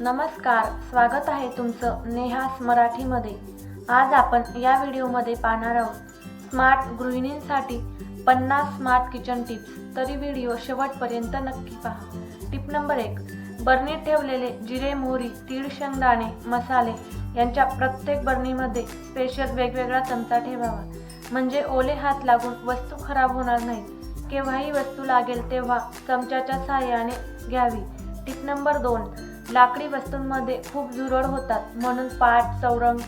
नमस्कार स्वागत आहे तुमचं नेहास मराठीमध्ये. आज आपण या व्हिडिओमध्ये पाहणार आहोत स्मार्ट गृहिणींसाठी पन्नास स्मार्ट किचन टिप्स. तरी व्हिडिओ शेवटपर्यंत नक्की पहा. टिप नंबर एक बर्नीत ठेवलेले जिरे मोहरी तीळ शेंगदाणे मसाले यांच्या प्रत्येक बर्नीमध्ये स्पेशल वेगवेगळा चमचा ठेवावा. म्हणजे ओले हात लागून वस्तू खराब होणार नाहीत. केव्हाही वस्तू लागेल तेव्हा चमच्याच्या सहाय्याने घ्यावी. टिप नंबर दोन लाकडी वस्तूंमध्ये खूप झुरळ होतात. म्हणून पाट चौरंग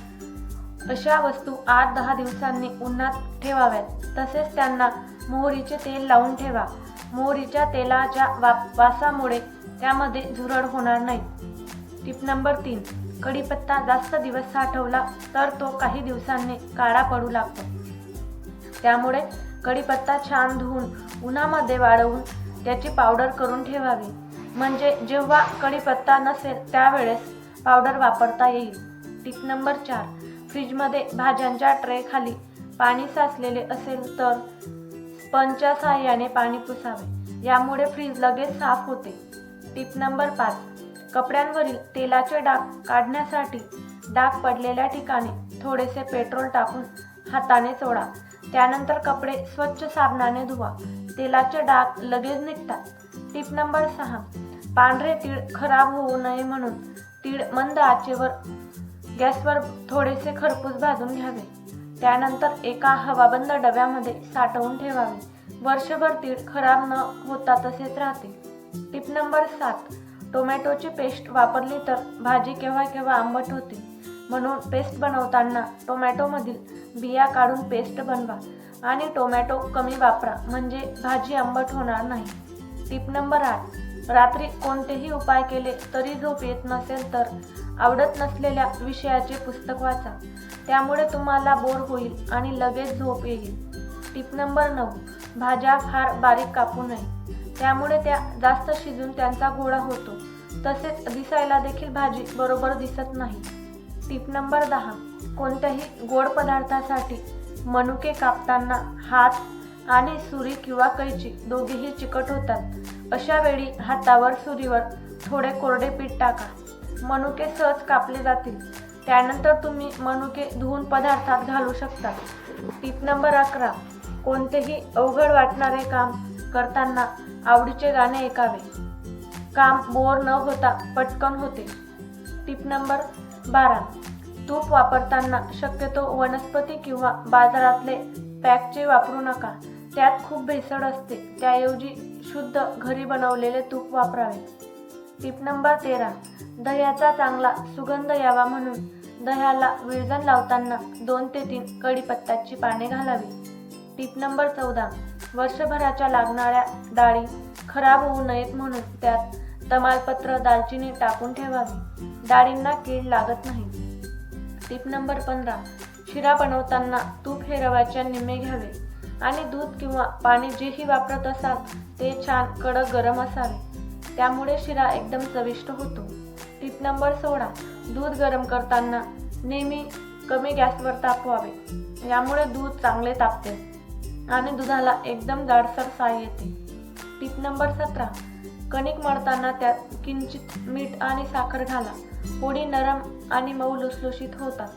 अशा वस्तू आठ दहा दिवसांनी उन्हात ठेवाव्यात. तसेच त्यांना मोहरीचे तेल लावून ठेवा. मोहरीच्या तेलाच्या वाप वासामुळे त्यामध्ये झुरळ होणार नाही. टिप नंबर तीन. कढीपत्ता जास्त दिवस साठवला तर तो काही दिवसांनी काळा पडू लागतो. त्यामुळे कढीपत्ता छान धुवून उन्हामध्ये वाळवून त्याची पावडर करून ठेवावी. म्हणजे जेव्हा कढीपत्ता नसेल त्यावेळेस पावडर वापरता येईल. टिप नंबर चार. फ्रीजमध्ये भाज्यांच्या ट्रेखाली पाणी साचलेले असेल तर स्पंजच्या साहाय्याने पाणी पुसावे. यामुळे फ्रीज लगेच साफ होते. टिप नंबर पाच. कपड्यांवरील तेलाचे डाग काढण्यासाठी डाग पडलेल्या ठिकाणी थोडेसे पेट्रोल टाकून हाताने चोळा. त्यानंतर कपडे स्वच्छ साबणाने धुवा. तेलाचे डाग लगेच निघतात. टिप नंबर सहा. पांढरे तीळ खराब होऊ नये म्हणून तीळ मंद आचेवर गॅसवर थोडेसे खरपूस भाजून घ्यावे. त्यानंतर एका हवाबंद डब्यामध्ये साठवून ठेवावे. वर्षभर तीळ खराब न होता तसेच राहते. टिप नंबर सात. टोमॅटोची पेस्ट वापरली तर भाजी केव्हा केव्हा आंबट होते. म्हणून पेस्ट बनवताना टोमॅटोमधील बिया काढून पेस्ट बनवा. आणि टोमॅटो कमी वापरा म्हणजे भाजी आंबट होणार नाही. टिप नंबर आठ. रात्री कोणतेही उपाय केले तरी झोप येत नसेल तर आवडत नसलेल्या विषयाचे पुस्तक वाचा. त्यामुळे तुम्हाला बोर होईल आणि लगेच झोप येईल. टिप नंबर नऊ. भाज्या फार बारीक कापू नये. त्यामुळे त्या जास्त शिजून त्यांचा गोळा होतो. तसेच दिसायला देखील भाजी बरोबर दिसत नाही. टिप नंबर दहा. कोणत्याही गोड पदार्थासाठी मनुके कापताना हात आणि सुरी किंवा कैची दोघेही चिकट होतात. अशा वेळी हातावर सुरीवर थोडे कोरडे पीठ टाका. मनुके सहज कापले जातील. त्यानंतर तुम्ही मनुके धुवून पदार्थात घालू शकता. टीप नंबर अकरा. कोणतेही अवघड वाटणारे काम करताना आवडीचे गाणे ऐकावे. काम बोर न होता पटकन होते. टिप नंबर बारा. तूप वापरताना शक्यतो वनस्पती किंवा बाजारातले पॅकचे वापरू नका. त्यात खूप भेसळ असते. त्याऐवजी शुद्ध घरी बनवलेले तूप वापरावे. टिप नंबर तेरा. दह्याचा चांगला सुगंध यावा म्हणून दह्याला विरजन लावताना दोन ते तीन कढीपत्त्याची पाने घालावी. टिप नंबर चौदा. वर्षभराच्या लागणाऱ्या डाळी खराब होऊ नयेत म्हणून त्यात तमालपत्र दालचिनी टाकून ठेवावी. डाळींना कीड लागत नाही. टिप नंबर पंधरा. शिरा बनवताना तूप हे रवाच्या निम्मे घ्यावे. आणि दूध किंवा पाणी जेही वापरत असाल ते छान कडक गरम असावे. त्यामुळे शिरा एकदम चविष्ट होतो. टिप नंबर सोळा. दूध गरम करताना नेहमी कमी गॅसवर तापवावे. यामुळे दूध चांगले तापते आणि दुधाला एकदम जाडसर साय येते. टिप नंबर सतरा. कणिक मळताना त्यात किंचित मीठ आणि साखर घाला. पोळी नरम आणि मऊ लुसलुशीत होतात.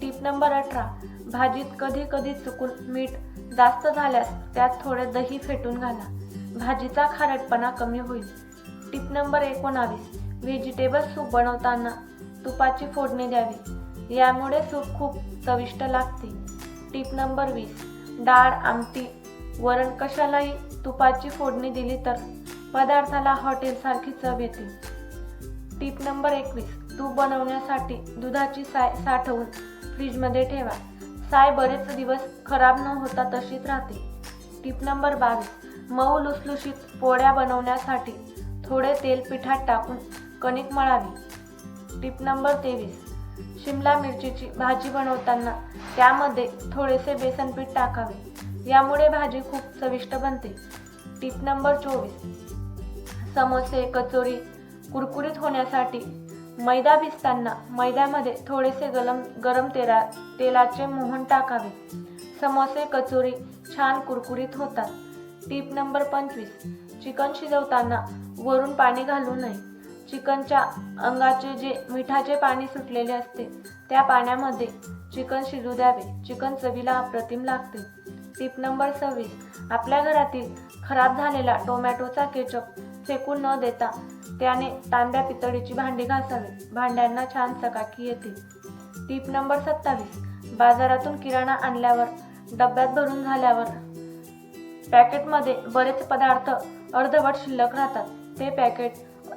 टीप नंबर अठरा. भाजीत कधी कधी चुकून मीठ जास्त झाल्यास त्यात थोडे दही फेटून घाला. भाजीचा खारटपणा कमी होईल. टिप नंबर एकोणावीस. व्हेजिटेबल सूप बनवताना तुपाची फोडणी द्यावी. यामुळे सूप खूप चविष्ट लागते. टीप नंबर वीस. डाळ आमटी वरण कशालाही तुपाची फोडणी दिली तर पदार्थाला हॉटेलसारखी चव येते. टीप नंबर एकवीस. तूप बनवण्यासाठी दुधाची साय साठवून फ्रीजमध्ये ठेवा. साय बरेच दिवस खराब न होता तशीच राहते. टिप नंबर बावीस. मऊ लुसलुशीत पोळ्या बनवण्यासाठी थोडे तेल पिठात टाकून कणिक मळावी. टिप नंबर तेवीस. शिमला मिरचीची भाजी बनवताना त्यामध्ये थोडेसे बेसन पीठ टाकावे. यामुळे भाजी खूप चविष्ट बनते. टिप नंबर चोवीस. समोसे कचोरी कुरकुरीत होण्यासाठी मैदा भिजताना मैद्यामध्ये थोडेसे गरम गरम तेला तेलाचे मोहन टाकावे. समोसे कचोरी छान कुरकुरीत होतात. टीप नंबर पंचवीस. चिकन शिजवताना वरून पाणी घालू नये. चिकनच्या अंगाचे जे मिठाचे पाणी सुटलेले असते त्या पाण्यामध्ये चिकन शिजू द्यावे. चिकन चवीला अप्रतिम लागते. टिप नंबर सव्वीस. आपल्या घरातील खराब झालेला टोमॅटोचा केचप फेकून न देता त्याने तांब्या पितळीची भांडी घासावी. भांड्यांना छान चकाकी येते. टीप नंबर सत्तावीस. बाजारातून किराणा आणल्यावर डब्यात भरून झाल्यावर पॅकेटमध्ये बरेच पदार्थ अर्धवट शिल्लक राहतात. ते पॅकेट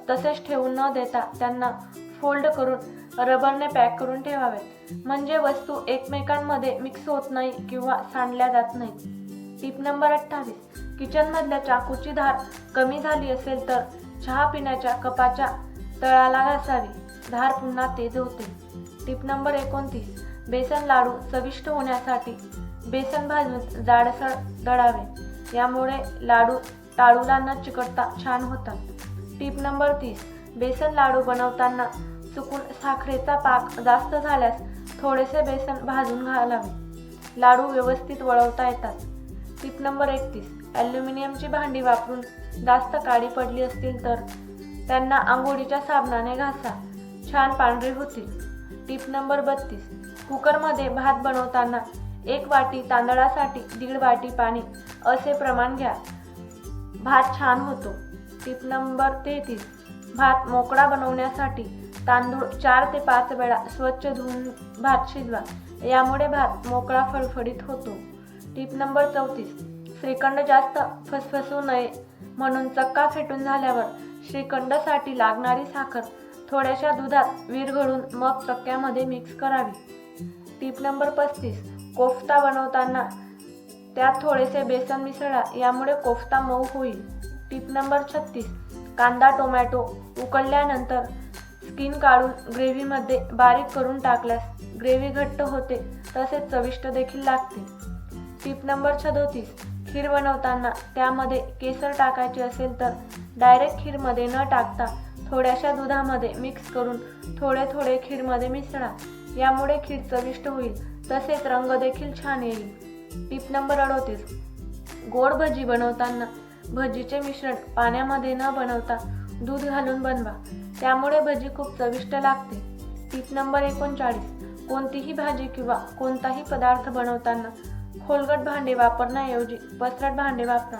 तसेच ठेवून न देता त्यांना फोल्ड करून रबरने पॅक करून ठेवावे म्हणजे वस्तू एकमेकांमध्ये मिक्स होत नाही किंवा सांडल्या जात नाही टीप नंबर अठ्ठावीस. किचनमधल्या चाकूची धार कमी झाली असेल तर चहा पिण्याच्या कपाच्या तळाला घासावी. धार पुन्हा तेज होते. टिप नंबर एकोणतीस. बेसन लाडू चविष्ट होण्यासाठी बेसन भाजून जाडसर दळावे यामुळे लाडू टाळूला न चिकटता छान होतात. टिप नंबर तीस. बेसन लाडू बनवताना चुकून साखरेचा पाक जास्त झाल्यास थोडेसे बेसन भाजून घालावे. लाडू व्यवस्थित वळवता येतात. टिप नंबर एकतीस. ॲल्युमिनियमची भांडी वापरून जास्त काळी पडली असतील तर त्यांना आंघोळीच्या साबणाने घासा. छान पांढरे होतील. टिप नंबर बत्तीस. कुकरमध्ये भात बनवताना एक वाटी तांदळासाठी दीड वाटी पाणी असे प्रमाण घ्या. भात छान होतो. टिप नंबर तेहतीस. भात मोकळा बनवण्यासाठी तांदूळ चार ते पाच वेळा स्वच्छ धुवून भात शिजवा. यामुळे भात मोकळा फडफडीत होतो. टिप नंबर चौतीस. श्रीखंड जास्त फसफसू नये म्हणून चक्का फेटून झाल्यावर श्रीखंडासाठी लागणारी साखर थोड्याशा दुधात विरघळून मग चक्क्यामध्ये मिक्स करावी. टीप नंबर पस्तीस. कोफ्ता बनवताना त्यात थोडेसे बेसन मिसळा यामुळे कोफ्ता मऊ होईल. टीप नंबर छत्तीस. कांदा टोमॅटो उकळल्यानंतर स्किन काढून ग्रेव्हीमध्ये बारीक करून टाकल्यास ग्रेव्ही घट्ट होते तसेच चविष्ट देखील लागते. टीप नंबर सदोतीस. खीर बनवताना त्यामध्ये केसर टाकायचे असेल तर डायरेक्ट खीरमध्ये न टाकता थोड्याशा दुधामध्ये मिक्स करून थोडे थोडे खीरमध्ये मिसळा. यामुळे खीर चविष्ट होईल. तसेच रंग देखील छान येईल. टिप नंबर अडोतीस. गोड भजी बनवताना भजीचे मिश्रण पाण्यामध्ये न बनवता दूध घालून बनवा. त्यामुळे भजी खूप चविष्ट लागते. टिप नंबर एकोणचाळीस. कोणतीही भाजी किंवा कोणताही पदार्थ बनवताना खोलगट भांडे वापरण्याऐवजी पसरट भांडे वापरा.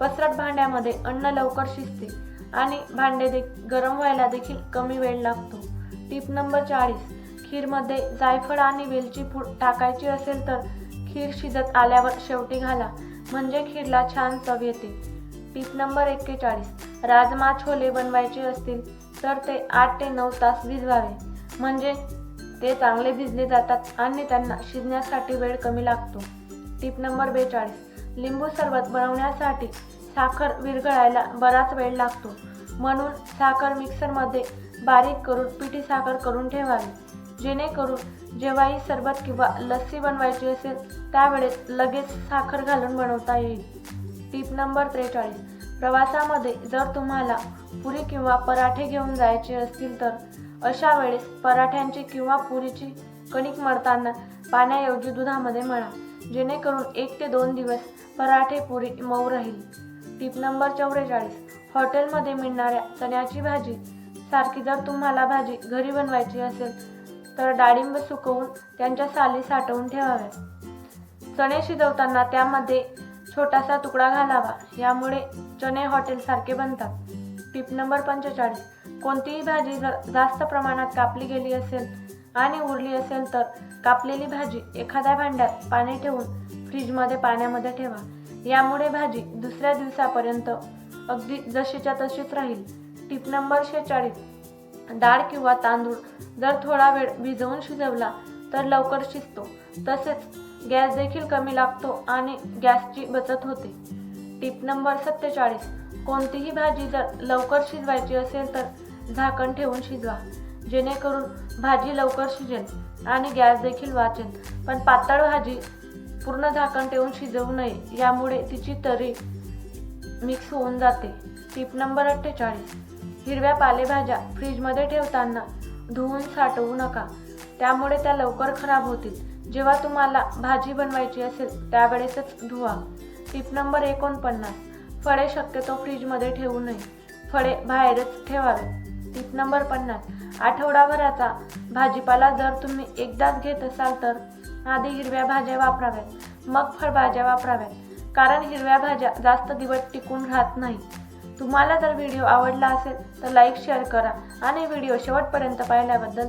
पसरट भांड्यामध्ये अन्न लवकर शिजते आणि भांडे दे गरम व्हायला देखील कमी वेळ लागतो. टिप नंबर चाळीस. खीरमध्ये जायफळ आणि वेलची फूड टाकायची असेल तर खीर शिजत आल्यावर शेवटी घाला. म्हणजे खीरला छान चव येते. टिप नंबर एक्केचाळीस. राजमा छोले बनवायचे असतील तर ते आठ ते नऊ तास भिजवावे. म्हणजे ते चांगले भिजले जातात आणि त्यांना शिजण्यासाठी वेळ कमी लागतो. टिप नंबर बेचाळीस. लिंबू सरबत बनवण्यासाठी साखर विरघळायला बराच वेळ लागतो. म्हणून साखर मिक्सरमध्ये बारीक करून पिठी साखर करून ठेवावी. जेणेकरून जेव्हाही सरबत किंवा लस्सी बनवायची असेल त्यावेळेस लगेच साखर घालून बनवता येईल. टिप नंबर त्रेचाळीस. प्रवासामध्ये जर तुम्हाला पुरी किंवा पराठे घेऊन जायचे असतील तर अशा वेळेस पराठ्यांची किंवा पुरीची कणिक मळताना पाण्याऐवजी दुधामध्ये मळा. जेणेकरून एक ते दोन दिवस पराठे पुरी मऊ राहील. टीप नंबर चौवेचाळीस. हॉटेलमध्ये मिळणाऱ्या चण्याची भाजी. सारखी जर तुम्हाला भाजी घरी बनवायची असेल तर डाळिंब सुकवून त्यांच्या साली साठवून ठेवाव्या चणे शिजवताना त्यामध्ये छोटासा तुकडा घालावा. यामुळे चणे हॉटेलसारखे बनतात. टिप नंबर पंचेचाळीस. कोणतीही भाजी जर जास्त प्रमाणात कापली गेली असेल आणि उरली असेल तर कापलेली भाजी एखाद्या भांड्यात पाणी ठेवून फ्रीजमध्ये पाण्यामध्ये ठेवा. यामुळे भाजी दुसऱ्या दिवसापर्यंत अगदी जशीच्या तशीच राहील. टिप नंबर शेचाळीस. डाळ किंवा तांदूळ जर थोडा वेळ भिजवून शिजवला तर लवकर शिजतो. तसेच गॅस देखील कमी लागतो आणि गॅसची बचत होते. टिप नंबर सत्तेचाळीस. कोणतीही भाजी जर लवकर शिजवायची असेल तर झाकण ठेवून शिजवा. जेणेकरून भाजी लवकर शिजेल आणि गॅस देखील वाचेल पण पातळ भाजी पूर्ण झाकण ठेवून शिजवू नये यामुळे तिची तरी मिक्स होऊन जाते. टिप नंबर अठ्ठेचाळीस. हिरव्या पालेभाज्या फ्रीजमध्ये ठेवताना धुवून साठवू नका. त्यामुळे त्या लवकर खराब होतील. जेव्हा तुम्हाला भाजी बनवायची असेल त्यावेळेसच धुवा. टिप नंबर एकोणपन्नास. फळे शक्यतो फ्रीजमध्ये ठेवू नये. फळे बाहेरच ठेवावे. टिप नंबर पन्नास. आठवडाभराचा भाजीपाला जर तुम्ही एकदाच घेत असाल तर आधी हिरव्या भाज्या वापराव्यात मग फळभाज्या वापराव्यात. कारण हिरव्या भाज्या जास्त दिवस टिकून राहत नाही तुम्हाला जर व्हिडिओ आवडला असेल तर लाईक शेअर करा आणि व्हिडिओ शेवटपर्यंत पाहिल्याबद्दल